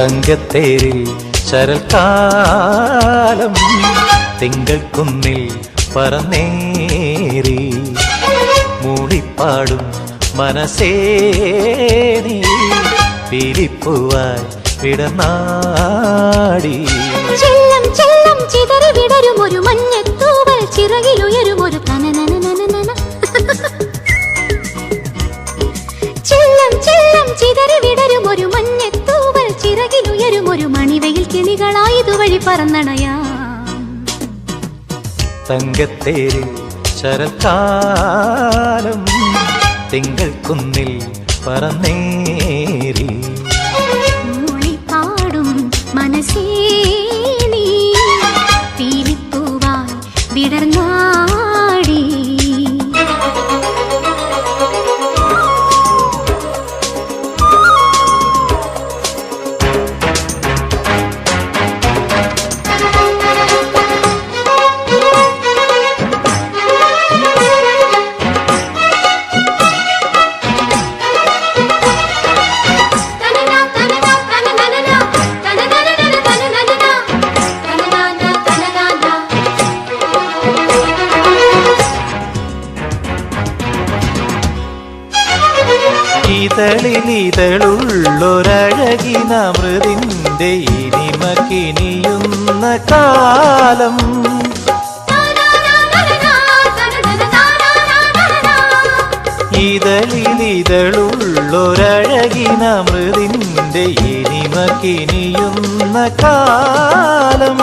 തങ്കത്തേരിൽ ശരൽക്കാലം തിങ്കൾ കുന്നിൽ പറന്നേറി. മൂളിപ്പാടും മനസ്സേ നീ പീലിപ്പൂവായി വിടനാടി ചിതറി വിടരും ഒരു മഞ്ഞത്തൂവൽ ചിറകിലുയരും ചിറകിലുയരും ഒരു മണിവയിൽ കിളികളായതുവഴി പറന്നണയാം. തങ്കത്തേര് ശരത്താലം തിങ്കൾ കുന്നിൽ പറന്നേറി ഇതളിലിതളുള്ളൊരഴകിനമൃതിന്റെ ഇനിമക്കിനിയുന്ന കാലം. ഇതളിലിതളുള്ളൊരഴകിനമൃതിന്റെ ഇനിമക്കിനിയുന്ന കാലം.